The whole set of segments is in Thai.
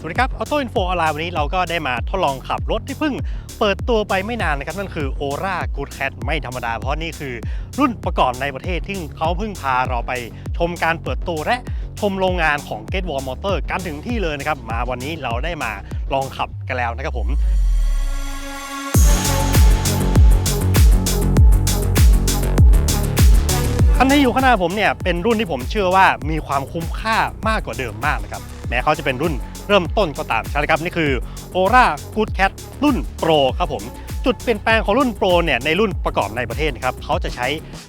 สวัสดีครับ Auto Info ออนไลน์วันนี้เราก็ได้มาทดลองขับรถที่เพิ่งเปิดตัวไปไม่นานนะครับ นั่นคือ Ora Good Cat ไม่ธรรมดา เพราะนี่คือรุ่นประกอบในประเทศที่เขาเพิ่งพาเราไปชมการเปิดตัวและชมโรงงานของ Get Wall Motor กันถึงที่เลยนะครับ มาวันนี้เราได้มาลองขับกันแล้วนะครับผมคันที่อยู่ข้างหน้าผมเนี่ยเป็นรุ่นที่ผมเชื่อว่ามีความคุ้มค่ามากกว่าเดิมมากนะครับแม้เขาจะเป็นรุ่น เริ่มต้นก็ตามใช่ไหมครับนี่คือ Ora Good Cat รุ่น Pro ครับผมจุดเปลี่ยนแปลงของรุ่น Pro เนี่ยในรุ่นประกอบในประเทศนะครับเขาจะใช้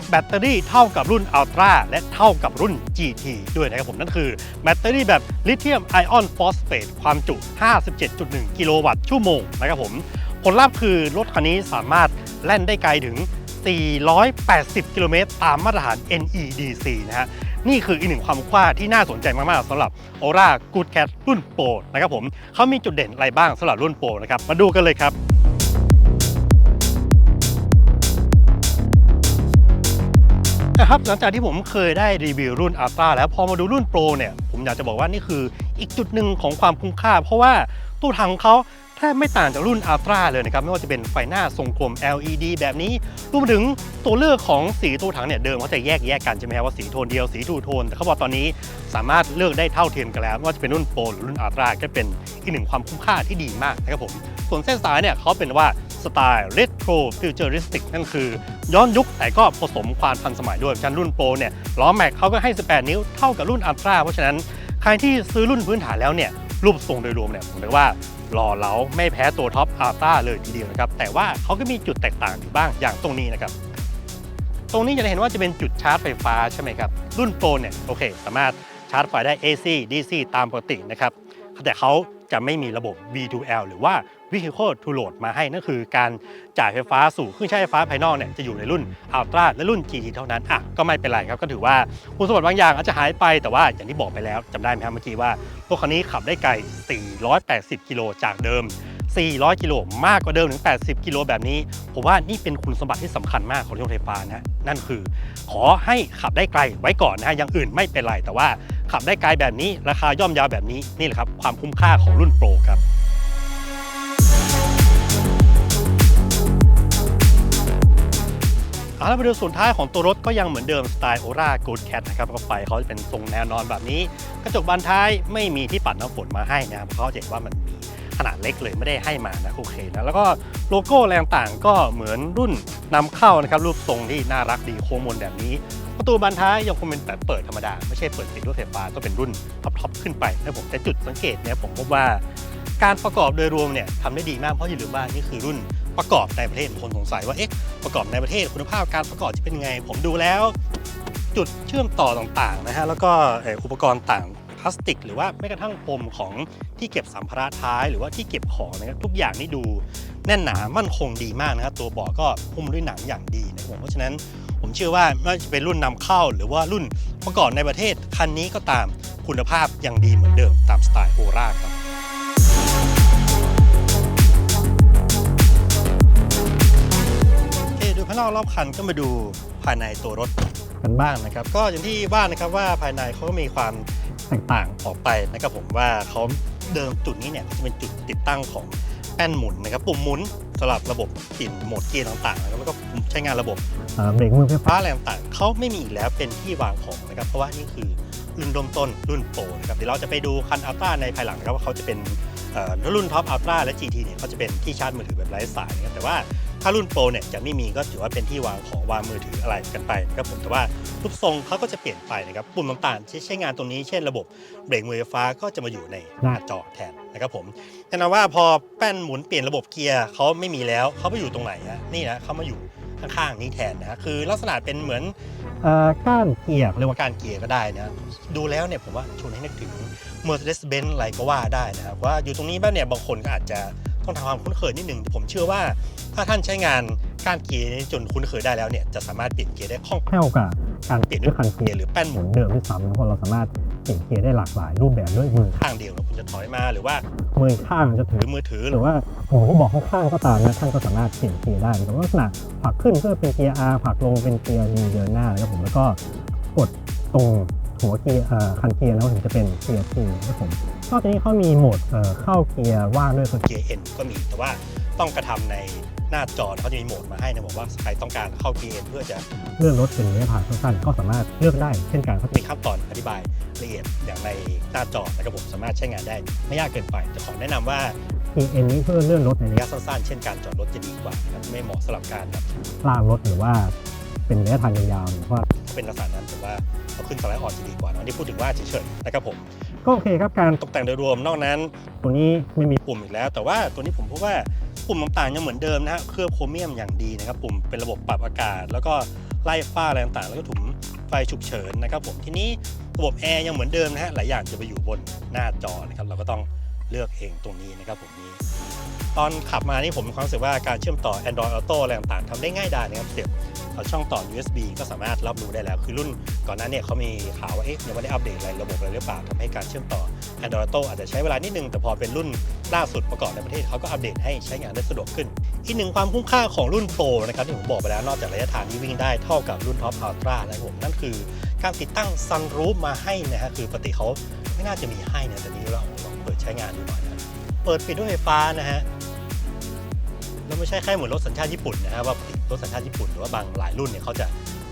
แบตเตอรี่เท่ากับรุ่น Ultra และเท่ากับรุ่น GT ด้วยนะครับผมนั่นคือแบตเตอรี่แบบลิเธียมไอออนฟอสเฟตความจุ 57.1 กิโลวัตต์ชั่วโมงนะครับผมผลลัพธ์คือรถคันนี้สามารถแล่นได้ไกลถึง 480 กิโลเมตรตามมาตรฐาน NEDC นะฮะ นี่คืออีกหนึ่งความคุ้มค่าที่น่าสนใจมากๆสำหรับ Ora Good Cat รุ่นโปรนะครับผมเขามีจุดเด่นอะไรบ้างสำหรับรุ่นโปรนะครับมาดูกันเลยครับนะครับหลังจากที่ผมเคยได้รีวิวรุ่น Ultra แล้วพอมาดูรุ่น Pro เนี่ย ผมอยากจะบอกว่านี่คืออีกจุดหนึ่งของความคุ้มค่า เพราะว่าตู้ถังของเขา แทบไม่ต่างจากรุ่น Ultra เลยนะครับ ไม่ว่าจะเป็นไฟหน้าทรงกลม LED แบบนี้รวมถึงตัวเลือกของสีตู้ถังเนี่ยเดิมเขาจะแยกแยกกันใช่ไหมครับว่าสีโทนเดียวสีทูโทน แต่เขาบอกตอนนี้สามารถเลือกได้เท่าเทียมกันแล้วไม่ว่าจะเป็นรุ่น Pro หรือรุ่น Ultra ก็เป็นอีกหนึ่งความคุ้มค่าที่ดีมากนะครับผมส่วนเส้นสายเนี่ยเขาเป็นว่าสไตล์ Retro Futuristic นั่นคือ ย้อนยุคแต่ก็ผสมความทันสมัยด้วยกันรุ่นโปรเนี่ยล้อแม็กเขาก็ให้ 18 นิ้วเท่ากับรุ่นอัลตร้าเพราะฉะนั้นใครที่ซื้อรุ่นพื้นฐานแล้วเนี่ยรูปทรงโดยรวมเนี่ยผมเรียกว่า หล่อเหลาไม่แพ้ตัวท็อปอัลต้าเลยทีเดียวนะครับแต่ว่าเขาก็มีจุดแตกต่างอยู่บ้างอย่างตรงนี้นะครับตรงนี้จะเห็นว่าจะเป็นจุดชาร์จไฟฟ้าใช่ไหมครับรุ่นโปรเนี่ยโอเค สามารถชาร์จไฟได้ AC DC ตามปกตินะครับแต่เขา จะไม่มีระบบ V2L หรือว่า Vehicle to Load มาให้นั่นคือการจ่ายไฟฟ้าสู่เครื่องใช้ไฟฟ้าภายนอกเนี่ยจะอยู่ในรุ่น Ultra และรุ่น GT เท่านั้นอะก็ไม่เป็นไรครับ ก็ถือว่าคุณสมบัติบางอย่างอาจจะหายไปแต่ว่าอย่างที่บอกไปแล้วจำได้ไหมครับเมื่อกี้ว่าตัวคันนี้ขับได้ไกล 480 กิโลจากเดิม 400 กิโลมากกว่าเดิมถึง 80 กิโลแบบนี้ ผมว่านี่เป็นคุณสมบัติที่สำคัญมากของรถยนต์ไฟฟ้านะนั่นคือ ขอให้ขับได้ไกลไว้ก่อนนะฮะอย่างอื่นไม่เป็นไร แต่ว่าขับได้ไกลแบบนี้ราคาย่อมยาวแบบนี้นี่แหละครับความคุ้มค่าของรุ่นโปรครับเอาละมาดูส่วนท้ายของตัวรถก็ยังเหมือนเดิมสไตล์ Ora Good Cat นะครับก็ไฟเขาจะเป็นทรงแนวนอนแบบนี้ กระจกบานท้ายไม่มีที่ปัดน้ำฝนมาให้นะเพราะเขาจะเห็นว่ามันมี ขนาดเล็กเลยไม่ได้ให้มานะโอเคนะแล้วก็โลโก้อะไรต่างๆก็เหมือนรุ่นนำเข้านะครับรูปทรงที่น่ารักดีโค้งมนแบบนี้ ประตูบานท้ายยังคงเป็นแบบเปิดธรรมดา ไม่ใช่เปิดปิดด้วยไฟฟ้าก็เป็นรุ่นท็อปๆขึ้นไปนะผมแต่จุดสังเกตเนี่ยผมพบว่าการประกอบโดยรวมเนี่ยทำได้ดีมากเพราะอย่าลืมว่านี่คือรุ่นประกอบในประเทศคนสงสัยว่าเอ๊ะประกอบในประเทศคุณภาพการประกอบจะเป็นไง ผมดูแล้ว จุดเชื่อมต่อต่างๆนะฮะแล้วก็อุปกรณ์ต่าง พลาสติก หรือว่าแม้กระทั่งปมของที่เก็บสัมภาระท้ายหรือว่าที่เก็บของนะครับทุกอย่างนี่ดูแน่นหนามั่นคงดีมากนะครับตัวเบาะก็หุ้มด้วยหนังอย่างดีนะครับผมเพราะฉะนั้นผมเชื่อว่าไม่ว่าจะเป็นรุ่นนำเข้า หรือว่ารุ่นประกอบในประเทศคันนี้ก็ตามคุณภาพยังดีเหมือนเดิมตามสไตล์โอราครับโอเคดูภายนอกรอบคันก็มาดูภายในตัวรถ กันบ้างนะครับ ก็อย่างที่ว่านะครับว่าภายในเขาก็มีความแตกต่างออกไปนะครับผมว่าเขาเดิมจุดนี้เนี่ยจะเป็นจุดติดตั้งของแป้นหมุนนะครับปุ่มหมุนสำหรับระบบกลิ่นโหมดเกียร์ต่างๆนะครับแล้วก็ใช้งานระบบเอ่อเบรกมือไฟฟ้าอะไรต่างๆเขาไม่มีอีกแล้วเป็นที่วางของนะครับ เพราะว่านี่คือรุ่นเริ่มต้นรุ่นโปรนะครับเดี๋ยวเราจะไปดูคันอัลต้าในภายหลังนะครับว่าเขาจะเป็นเอ่อรุ่นท็อปอัลตร้าและ GT เนี่ยเขาจะเป็นที่ชาร์จมือถือแบบไร้สายนะครับแต่ว่า ถ้ารุ่นโปรเนี่ยจะไม่มีก็ถือว่าเป็นที่วางของวางมือถืออะไรกันไปนะครับผมแต่ว่ารูปทรงเขาก็จะเปลี่ยนไปนะครับปุ่มต่างๆที่ใช้งานตรงนี้เช่นระบบเบรกมือไฟฟ้าก็จะมาอยู่ในหน้าจอแทนนะครับผมแน่นอนว่าพอแป้นหมุนเปลี่ยนระบบเกียร์เขาไม่มีแล้วเขาไปอยู่ตรงไหนฮะนี่นะเขามาอยู่ข้างๆนี้แทนนะคือลักษณะเป็นเหมือนก้านเกียร์เรียกว่าก้านเกียร์ก็ได้นะดูแล้วเนี่ยผมว่าชวนให้นึกถึง Mercedes-Benz อะไรก็ว่าได้นะครับว่าอยู่ตรงนี้บ้างเนี่ยบางคนก็อาจจะ ต้องทำความคุ้นเคยนิดหนึ่งแต่ผมเชื่อว่าถ้าท่านใช้งานก้านเกียร์นี้จนคุ้นเคยได้แล้วเนี่ยจะสามารถเปลี่ยนเกียร์ได้คล่องแคล่วกับการเปลี่ยนด้วยคันเกียร์หรือแป้นหมุนเดิมที่ซ้ำเพราะเราสามารถเปลี่ยนเกียร์ได้หลากหลายรูปแบบด้วยมือข้างเดียวนะคุณจะถอยมาหรือว่ามือข้างจะถือมือถือหรือว่าหมุนที่บอกข้างๆก็ตามนะท่านก็สามารถเปลี่ยนเกียร์ได้แต่ว่าลักษณะผลักขึ้นก็เป็นเกียร์ R ผลักลงเป็นเกียร์ D เดินหน้านะครับผมแล้วก็กดตรงหัวเกียร์เอ่อคันเกียร์แล้วถึงจะเป็นเกียร์ T นะครับผม นอกจากนี้เขามีโหมดเอ่อเข้าเกียร์ว่างด้วยคือเกียร์ N ก็มีแต่ว่าต้องกระทำในหน้าจอเขาจะมีโหมดมาให้นะบอกว่าใครต้องการเข้าเกียร์ N เพื่อจะเลื่อนรถเป็นระยะทางสั้นๆก็สามารถเลือกได้เช่นกันครับมีขั้นตอนอธิบายละเอียดอย่างในหน้าจอนะครับผมสามารถใช้งานได้ไม่ยากเกินไปแต่ขอแนะนำว่า PN นี้เพื่อเลื่อนรถในระระยะยะสั้นๆ เช่นการจอดรถจะดีกว่านะครับไม่เหมาะสำหรับการแบบลากรถหรือว่าเป็นระยะทางยาวๆเพราะว่าเป็นลักษณะนั้นผมว่าเอาขึ้นสไลด์ออนจะดีกว่าเนอะนี่พูดถึงว่าเฉยๆนะครับผม ก็โอเคครับการตกแต่งโดยรวมนอกนั้นตัวนี้ไม่มีปุ่มอีกแล้ว แต่ว่าตัวนี้ผมพบว่าปุ่มต่างๆยังเหมือนเดิมนะฮะเคลือบโครเมียมอย่างดีนะครับปุ่มเป็นระบบปรับอากาศ แล้วก็ไล่ฝ้าอะไรต่างๆ แล้วก็ถุงไฟฉุกเฉินนะครับผมทีนี้ระบบแอร์ยังเหมือนเดิมนะฮะหลายอย่างจะไปอยู่บนหน้าจอนะครับเราก็ต้องเลือกเองตรงนี้นะครับผมนี้ ตอนขับมานี่ผมมีความรู้สึกว่าการเชื่อมต่อ Android Auto อะไรต่างๆทำได้ง่ายดายนะครับเสียบเอาช่องต่อ USB ก็สามารถรับรู้ได้แล้ว คือรุ่นก่อนหน้าเนี่ยเขามีข่าวว่าเอ๊ะยังไม่ได้อัปเดตอะไรระบบอะไรหรือเปล่าทำให้การเชื่อมต่อ Android Auto อาจจะใช้เวลานิดนึง แต่พอเป็นรุ่นล่าสุดประกอบในประเทศเขาก็อัปเดตให้ใช้งานได้สะดวกขึ้น อีกหนึ่งความคุ้มค่าของรุ่น Pro นะครับที่ผมบอกไปแล้วนอกจากระยะทางที่วิ่งได้เท่ากับรุ่น Top Ultra นะครับผมนั่นคือการติดตั้ง Sunroof มาให้นะฮะคือปกติเขาไม่น่าจะมีให้นะแต่นี้เราลองเปิดใช้งานดูหน่อยนะเปิดปิดด้วยไฟฟ้านะฮะ แล้วไม่ใช่แค่เหมือนรถสัญชาติญี่ปุ่นนะฮะว่าปกติรถสัญชาติญี่ปุ่นหรือว่าบางหลายรุ่นเนี่ยเขาจะ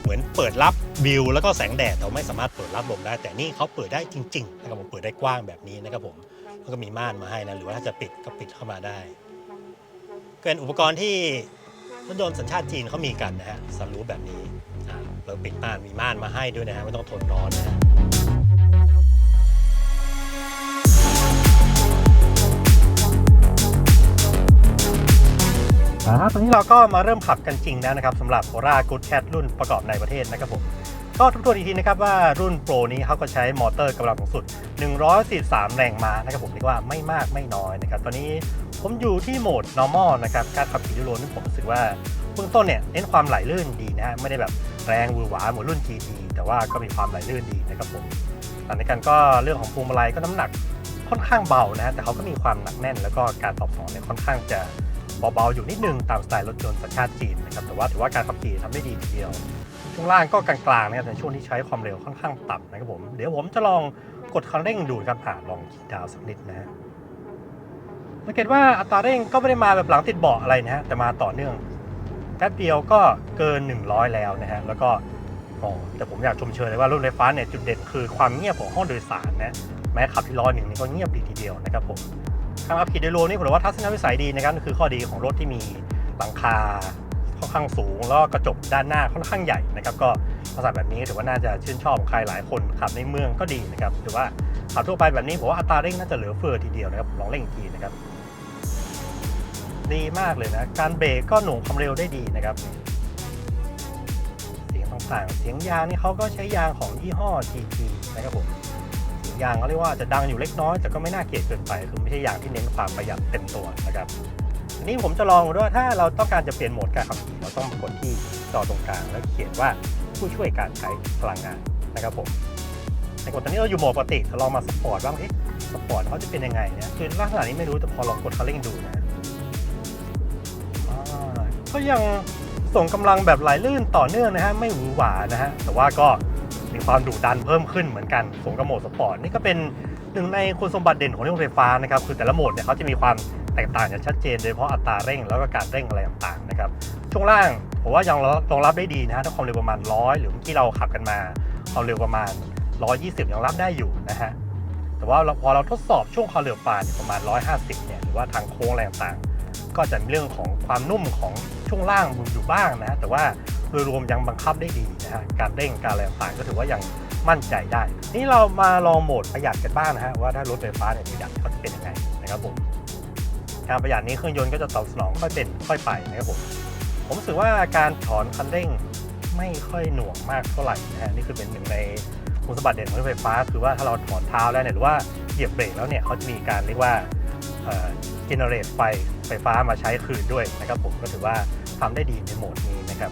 เหมือนเปิดรับวิวแล้วก็แสงแดดแต่ไม่สามารถเปิดรับลมได้ แต่นี่เขาเปิดได้จริงๆนะครับผมเปิดได้กว้างแบบนี้นะครับผมแล้วก็มีม่านมาให้นะหรือว่าถ้าจะปิดก็ปิดเข้ามาได้ก็เป็นอุปกรณ์ที่รถยนต์สัญชาติจีนเขามีกันนะฮะสันรู้แบบนี้อ่าปิดม่านมีม่านมาให้ด้วยนะฮะไม่ต้องทนร้อนนะฮะ ตอนนี้เราก็มาเริ่มขับกันจริงแล้วนะครับสำหรับ c o r a Good Cat รุ่นประกอบในประเทศนะครับผมก็ทุกตัวอีกทีนะครับว่ารุ่นโปรนี้เขาก็ใช้มอเตอร์กำลังสูงสุด 143 แรงม้านะครับผมเรียกว่าไม่มากไม่น้อยนะครับตอนนี้ผมอยู่ที่โหมด normal นะครับการขับขี่ด้วยรถนี่ผมรู้สึกว่าเบื้องต้นเนี่ยเน้นความไหลลื่นดีนะฮะไม่ได้แบบแรงวือหวาเหมือนรุ่น GT แต่ว่าก็มีความไหลลื่นดีนะครับผมหลังจากนั้นก็เรื่องของพวงมาลัยก็น้ำหนักค่อนข้างเบานะฮะแต่เขาก็มีความหนักแน่น แล้วก็การตอบสนองเนี่ยค่อนข้างจะ เบาๆอยู่นิดนึงตามสไตล์รถยนต์สัญชาติจีนนะครับแต่ว่าถือว่าการขับขี่ทำได้ดีทีเดียว ช่วงล่างก็กลางๆนะครับในช่วงที่ใช้ความเร็วค่อนข้างต่ำนะครับผมเดี๋ยวผมจะลองกดคันเร่งดูครับอ่าลองขี่ดาวสักนิดนะฮะสังเกตว่าอัตราเร่งก็ไม่ได้มาแบบหลังติดเบาะอะไรนะฮะแต่มาต่อเนื่องแป๊บเดียวก็เกิน 100 แล้วนะฮะแล้วก็อ๋อแต่ผมอยากชมเชยเลยว่ารุ่นไฟฟ้าเนี่ยจุดเด่นคือความเงียบของห้องโดยสารนะแม้ขับที่ร้อยหนึ่งนี่ก็เงียบดีทีเดียวนะครับผม การขับขี่โดยรวมนี่ผมว่าทัศนวิสัยดีนะครับคือข้อดีของรถที่มีหลังคาค่อนข้างสูงแล้วกระจกด้านหน้าค่อนข้างใหญ่นะครับก็ลักษณะแบบนี้ถือว่าน่าจะชื่นชอบใครหลายคนขับในเมืองก็ดีนะครับหรือว่าขับทั่วไปแบบนี้ผมว่าอัตราเร่งน่าจะเหลือเฟือทีเดียวนะครับลองเร่งอีกทีนะครับ ดีมากเลยนะการเบรกก็หน่วงความเร็วได้ดีนะครับ เสียงต่างๆ เสียงยางนี่เขาก็ใช้ยางของยี่ห้อ GT นะครับผม ยางเขาเรียกว่าจะดังอยู่เล็กน้อยแต่ก็ไม่น่าเกลียดเกินไปคือไม่ใช่ยางที่เน้นความประหยัดเต็มตัวนะครับอันนี้ผมจะลองดูว่าถ้าเราต้องการจะเปลี่ยนโหมดการขับขี่เราต้องกดที่จอตรงกลางแล้วเขียนว่าผู้ช่วยการใช้พลังงานนะครับผมในกดตอนนี้เราอยู่โหมดปกติเราลองมาสปอร์ตบ้างเอ๊ะสปอร์ตเขาจะเป็นยังไงเนี่ยคือลักษณะนี้ไม่รู้แต่พอลองกดคันเร่งดูนะก็ยังส่งกำลังแบบไหลลื่นต่อเนื่องนะฮะไม่หวือหวานะฮะแต่ว่าก็ มีความดุดันเพิ่มขึ้นเหมือนกันสมกับโหมดสปอร์ตนี่ก็เป็นหนึ่งในคุณสมบัติเด่นของรถไฟฟ้านะครับคือแต่ละโหมดเนี่ยเขาจะมีความแตกต่างกันชัดเจนโดยเฉพาะอัตราเร่งแล้วก็การเร่งอะไรต่างๆนะครับช่วงล่างผมว่ายังรองรับได้ดีนะฮะถ้าความเร็วประมาณ 100 หรือเมื่อกี้เราขับกันมาความเร็วประมาณ 120 ยังรับได้อยู่นะฮะแต่ว่าพอเราทดสอบช่วงความเร็วปานประมาณ 150 เนี่ยหรือว่าทางโค้งอะไรต่างๆก็จะมีเรื่องของความนุ่มของช่วงล่างอยู่บ้างนะ แต่ว่า โดยรวมยังบังคับได้ดีนะฮะการเร่งการอะไรต่างก็ถือว่ายังมั่นใจได้ นี่เรามาลองโหมดประหยัดกันบ้างนะฮะว่าถ้ารถไฟฟ้าเนี่ยประหยัดเขาจะเป็นยังไงนะครับผมการประหยัดนี้เครื่องยนต์ก็จะตอบสนองค่อยเป็นค่อยไปนะครับผมผมรู้สึกว่าการถอนคันเร่งไม่ค่อยหน่วงมากเท่าไหร่นะฮะนี่คือเป็นหนึ่งในคุณสมบัติเด่นของรถไฟฟ้า คือว่าถ้าเราถอนเท้าแล้วเนี่ยหรือว่าเหยียบเบรกแล้วเนี่ยเขาจะมีการเรียกว่าเจเนเรตไฟไฟฟ้ามาใช้คืนด้วยนะครับผมก็ถือว่าทำได้ดีในโหมดนี้นะครับ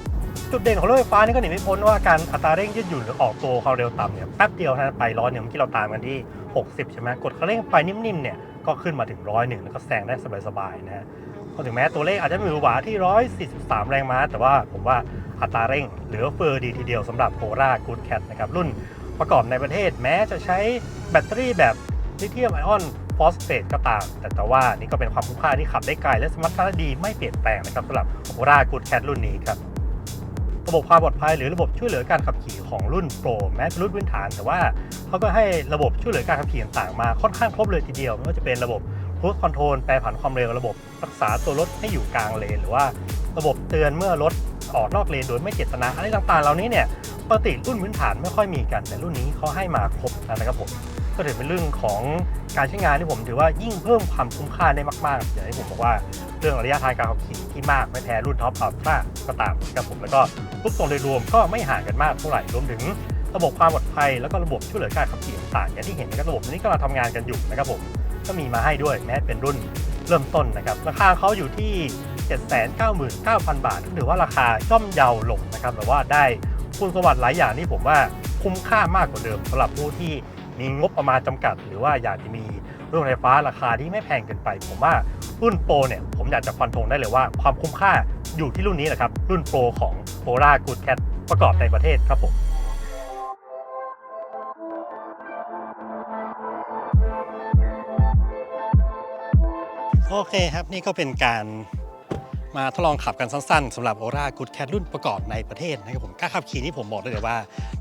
จุดเด่นของรถไฟฟ้านี่ก็หนีไม่พ้นว่าการอัตราเร่งยืดหยุ่นหรือออกตัวความเร็วต่ำเนี่ยแป๊บเดียวนะไปร้อยหนึ่งเมื่อกี้เราตามกันที่ 60 ใช่ไหมกดคันเร่งไปนิ่มๆเนี่ยก็ขึ้นมาถึงร้อยหนึ่งแล้วก็แซงได้สบายๆนะฮะก็ถึงแม้ตัวเลขอาจจะไม่หวือหวาที่ 143 แรงม้า แต่ว่าผมว่าอัตราเร่งเหลือเฟือดีทีเดียวสำหรับโ o รา Good Cat นะครับรุ่นประกอบในประเทศแม้จะใช้แบตเตอรี่แบบลิเธียมไอออนฟอสเฟตก็ตาม แต่แต่ว่านี่ก็เป็นความคุ้มค่าที่ขับได้ไกลและสมรรถนะดีไม่เปลี่ยนแปลงนะครับสำหรับโอรากูดแคทรุ่นนี้ครับ ระบบความปลอดภัยหรือระบบช่วยเหลือการขับขี่ของรุ่นโปรแม้เป็นรุ่นพื้นฐาน แต่ว่าเขาก็ให้ระบบช่วยเหลือการขับขี่ต่างๆมาค่อนข้างครบเลยทีเดียวไม่ว่าจะเป็นระบบ cruise control แปรผันความเร็วระบบรักษาตัวรถให้อยู่กลางเลน หรือว่าระบบเตือนเมื่อรถออกนอกเลนโดยไม่เจตนาอะไรต่างๆ เหล่านี้เนี่ยปกติรุ่นพื้นฐานไม่ค่อยมีกันแต่รุ่นนี้เขาให้มาครบนะครับผม ก็ถือเป็นเรื่องของการใช้งานที่ผมถือว่ายิ่งเพิ่มความคุ้มค่าได้มากๆอย่างที่ผมบอกว่าเรื่องระยะทางการขับขี่ที่มากไม่แพ้รุ่นท็อปอัลตร้าก็ตามนะครับผมแล้วก็รูปทรงโดยรวมก็ไม่ห่างกันมากเท่าไหร่รวมถึงระบบความปลอดภัยแล้วก็ระบบช่วยเหลือการขับขี่ต่างๆอย่างที่เห็นนะครับระบบนี้กำลังทำงานกันอยู่นะครับผมก็มีมาให้ด้วยแม้เป็นรุ่นเริ่มต้นนะครับราคาเขาอยู่ที่ 799,000 บาทถือว่าราคาย่อมเยาลงนะครับแต่ว่าได้คุณสมบัติหลายอย่างที่ผมว่าคุ้มค่ามากกว่าเดิมสำหรับผู้ที่ มีงบประมาณจำกัด หรือว่าอยากจะมีรถไฟฟ้าราคาที่ไม่แพงเกินไป ผมว่ารุ่นโปรเนี่ยผมอยากจะฟันธงได้เลยว่า ความคุ้มค่าอยู่ที่รุ่นนี้แหละครับ รุ่นโปรของ p o l a Good Cat ประกอบในประเทศครับผมโอเคครับนี่ก็เป็นการมาทดลองขับกันสั้นๆสำหรับ o r a Good Cat รุ่นประกอบในประเทศนะครับผมกล้าขับขี่นี่ผมบอกได้เลยว่า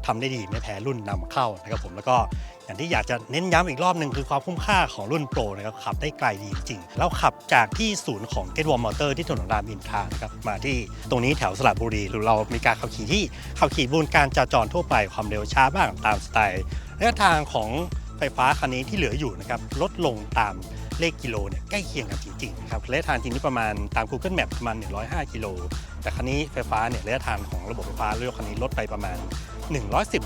ทำได้ดีไม่แพ้รุ่นนำเข้านะครับผมแล้วก็ อย่างที่อยากจะเน้นย้ำอีกรอบหนึ่งคือความคุ้มค่าของรุ่นโปรนะครับขับได้ไกลดีจริง แล้วขับจากที่ศูนย์ของ Get Warm Motor ที่ถนนรามอินทรานะครับมาที่ตรงนี้แถวสระบุรีหรือเรามีการขับขี่ที่ขับขี่บนการจราจรทั่วไปความเร็วช้าบ้างตามสไตล์ระยะทางของไฟฟ้าคันนี้ที่เหลืออยู่นะครับลดลงตามเลขกิโลเนี่ยใกล้เคียงกันจริงๆนะครับระยะทางจริงนี่ประมาณตาม Google Map ประมาณ 105 กิโล แต่คันนี้ไฟฟ้าเนี่ยระยะทางของระบบไฟฟ้าเรือคันนี้ลดไปประมาณ 110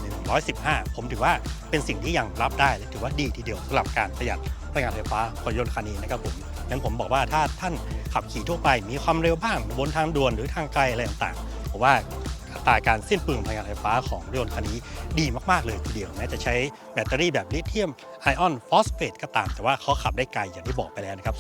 115 ผมถือว่าเป็นสิ่งที่ยังรับได้และถือว่าดีทีเดียวสำหรับการประหยัดพลังงานไฟฟ้าของยนต์คันนี้นะครับผมงั้นผมบอกว่าถ้าท่านขับขี่ทั่วไปมีความเร็วบ้างบนทางด่วนหรือทางไกลอะไรต่างๆผมว่า อัตราการสิ้นเปลืองพลังงานไฟฟ้าของรถยนต์คันนี้ดีมาก ๆ เลยทีเดียวแม้จะใช้แบตเตอรี่แบบลิเธียมไอออนฟอสเฟตก็ตาม แต่ว่าเขาขับได้ไกลอย่างที่บอกไปแล้วนะครับ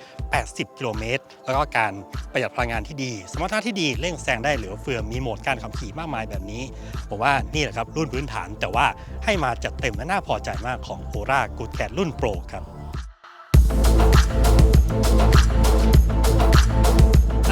480 กิโลเมตร แล้วก็การประหยัดพลังงานที่ดี สมรรถนะที่ดีเร่งแซงได้เหลือเฟือมีโหมดการขับขี่มากมายแบบนี้ผมว่านี่แหละครับรุ่นพื้นฐานแต่ว่าให้มาจัดเต็มและน่าพอใจมากของ o r a Good Cat รุ่นโปรครับ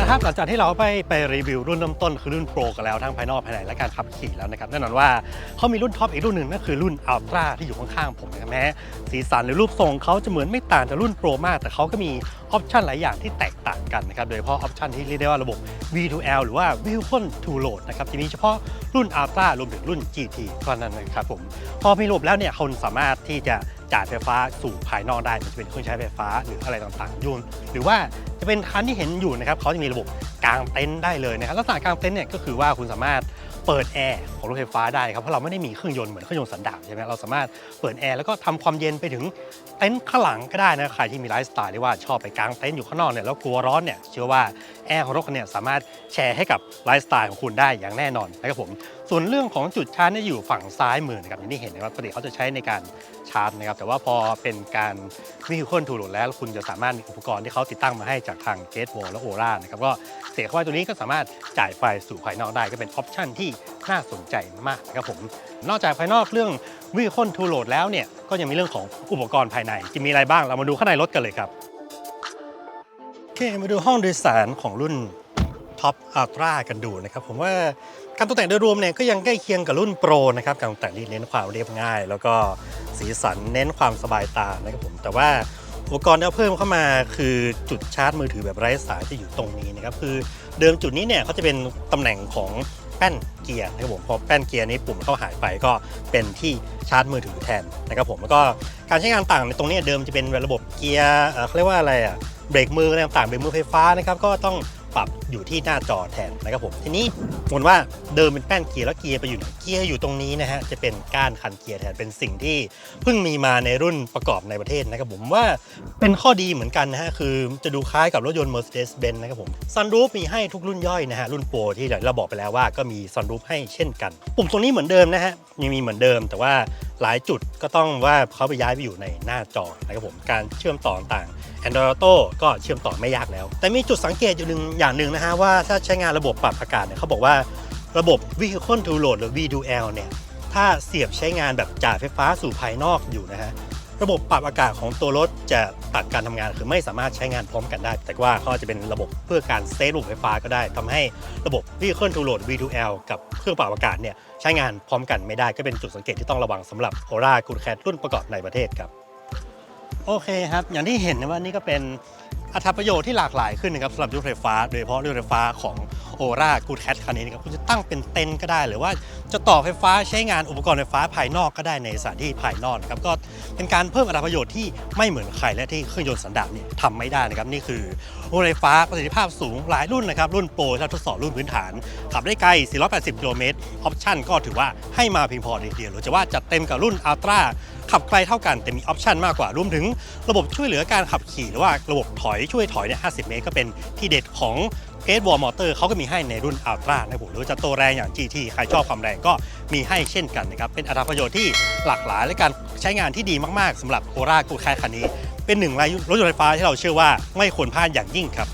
นะครับหลังจากที่เราไปไปรีวิวรุ่นเริ่มต้นคือรุ่นโปรกันแล้วทั้งภายนอกภายในและการขับขี่แล้วนะครับแน่นอนว่าเขามีรุ่นท็อปอีกรุ่นหนึ่งนั่นคือรุ่นอัลตร้าที่อยู่ข้างๆผมนะครับแม้สีสันหรือรูปทรงเขาจะเหมือนไม่ต่างจากรุ่นโปรมาก แต่เขาก็มีออปชันหลายอย่างที่แตกต่างกันนะครับโดยเฉพาะออปชันที่เรียกได้ว่าระบบ V2L หรือว่า Vehicle to Load นะครับจะมีเฉพาะรุ่นอัลตร้ารวมถึงรุ่น GT เท่านั้นนะครับผมพอมีระบบแล้วเนี่ยคนสามารถที่จะ จ่ายไฟฟ้าสู่ภายนอกได้จะเป็นเครื่องใช้ไฟฟ้าหรืออะไรต่างๆยุ่นหรือว่าจะเป็นคันที่เห็นอยู่นะครับเขาจะมีระบบกางเต็นท์ได้เลยนะครับลักษณะกางเต็นท์เนี่ยก็คือว่าคุณสามารถเปิดแอร์ของรถไฟฟ้าได้ครับเพราะเราไม่ได้มีเครื่องยนต์เหมือนเครื่องยนต์สันดาปใช่ไหมเราสามารถเปิดแอร์แล้วก็ทำความเย็นไปถึงเต็นท์ข้างหลังก็ได้นะใครที่มีไลฟ์สไตล์ที่ว่าชอบไปกางเต็นท์อยู่ข้างนอกเนี่ยแล้วกลัวร้อนเนี่ยเชื่อว่าแอร์ของรถเนี่ยสามารถแชร์ให้กับไลฟ์สไตล์ของคุณได้อย่างแน่นอนนะครับผมส่วนเรื่องของจุดชาร์จเนี่ยอยู่ฝั่งซ้ายมือนะครับอย่างที่เห็นนะครับปกติเขาจะใช้ในการชาร์จนะครับ แต่ว่าพอเป็นการวิวคอนทูโหลดแล้วคุณจะสามารถมีอุปกรณ์ที่เขาติดตั้งมาให้จากทางเกต w วและโอรานะครับก็เสียบเข้าไปตัวนี้ก็สามารถจ่ายไฟสู่ภายนอกได้ก็เป็นออปชันที่น่าสนใจมากนะครับผมนอกจากภายนอกเรื่องวิวคอนทูโหลดแล้วเนี่ยก็ยังมีเรื่องของอุปกรณ์ภายในจะมีอะไรบ้างเรามาดูข้างในรถกันเลยครับโอเคมาดูห้องโดยสารของรุ่นท็อปอัลตร้ากันดูนะครับผมว่า การตกแต่งโดยรวมเนี่ยก็ยังใกล้เคียงกับรุ่นโปรนะครับการตกแต่งที่เน้นความเรียบง่าย แล้วก็สีสันเน้นความสบายตานะครับผมแต่ว่าอุปกรณ์ที่เพิ่มเข้ามาคือจุดชาร์จมือถือแบบไร้สายที่อยู่ตรงนี้นะครับคือเดิมจุดนี้เนี่ยเขาจะเป็นตำแหน่งของแป้นเกียร์นะครับผมพอแป้นเกียร์นี้ปุ่มเข้าหายไปก็เป็นที่ชาร์จมือถือแทนนะครับผมแล้วก็การใช้งานต่างในตรงนี้เดิมจะเป็นระบบเกียร์เออเขาเรียกว่าอะไรอะเบรกมืออะไรต่างเบรกมือไฟฟ้านะครับก็ต้องปรับ อยู่ที่หน้าจอแทนนะครับผมทีนี้สมมติว่าเดิมเป็นแป้นเกียร์แล้วเกียร์ไปอยู่ไหนเกียร์อยู่ตรงนี้นะฮะจะเป็นก้านคันเกียร์แทนเป็นสิ่งที่เพิ่งมีมาในรุ่นประกอบในประเทศนะครับผมว่าเป็นข้อดีเหมือนกันนะฮะคือจะดูคล้ายกับรถยนต์ Mercedes-Benz นะครับผมซันรูฟมีให้ทุกรุ่นย่อยนะฮะรุ่นโปรที่เราบอกไปแล้วว่าก็มีซันรูฟให้เช่นกัน ปุ่มตรงนี้เหมือนเดิมนะฮะยังมีเหมือนเดิม แต่ว่าหลายจุดก็ต้องว่าเขาไปย้ายไปอยู่ในหน้าจอนะครับผมการเชื่อมต่อต่าง Android Auto ก็เชื่อมต่อไม่ยากแล้ว แต่มีจุดสังเกตอยู่หนึ่งอย่างหนึ่งนะฮะว่าถ้าใช้งานระบบปรับอากาศเนี่ยเขาบอกว่าระบบ Vehicle to Load หรือ V2L เนี่ยถ้าเสียบใช้งานแบบจ่ายไฟฟ้าสู่ภายนอกอยู่นะฮะระบบปรับอากาศของตัวรถจะตัดการทำงานคือไม่สามารถใช้งานพร้อมกันได้ แต่ว่าเขาจะเป็นระบบเพื่อการเซฟระบบไฟฟ้าก็ได้ทำให้ระบบ Vehicle to Load V2L กับเครื่องปรับอากาศเนี่ยใช้งานพร้อมกันไม่ได้ก็เป็นจุดสังเกตที่ต้องระวังสำหรับ Ora Good Cat รุ่นประกอบในประเทศครับ โอเคครับ อย่างที่เห็นนะว่านี่ก็เป็น อัตราประโยชน์ที่หลากหลายขึ้นนะครับสำหรับรถไฟฟ้าโดยเฉพาะรถไฟฟ้าของ โอรากูดแคทคันนี้นะครับคุณจะตั้งเป็นเต็นท์ก็ได้ หรือว่าจะต่อไฟฟ้าใช้งานอุปกรณ์ไฟฟ้าภายนอกก็ได้ในสถานที่ภายนอกนะครับก็เป็นการเพิ่มอัตราประโยชน์ที่ไม่เหมือนใครและที่เครื่องยนต์สันดาปเนี่ยทำไม่ได้นะครับนี่คือรถไฟฟ้าประสิทธิภาพสูงหลายรุ่นนะครับรุ่นโปรที่ทดสอบรุ่นพื้นฐานขับได้ไกล 480 กิโลเมตรออปชั่นก็ถือว่าให้มาเพียงพอเดียวหรือจะว่าจัดเต็มกับรุ่นอัลตร้าขับไกลเท่ากันแต่มีออปชั่นมากกว่ารวมถึง ระบบช่วยเหลือการขับขี่หรือว่าระบบถอยช่วยถอยเนี่ย50 เมตร ก็เป็นที่เด็ดของ เกตวอลมอเตอร์เขาก็มีให้ในรุ่นอัลตร้านะครับผมหรือจะโตแรงอย่าง GT ใครชอบความแรงก็มีให้เช่นกันนะครับ เป็นอัตราประโยชน์ที่หลากหลายและการใช้งานที่ดีมากๆสำหรับโอรากูแคคันนี้ เป็นหนึ่งรถยนต์ไฟฟ้าที่เราเชื่อว่าไม่ควรพลาดอย่างยิ่งครับ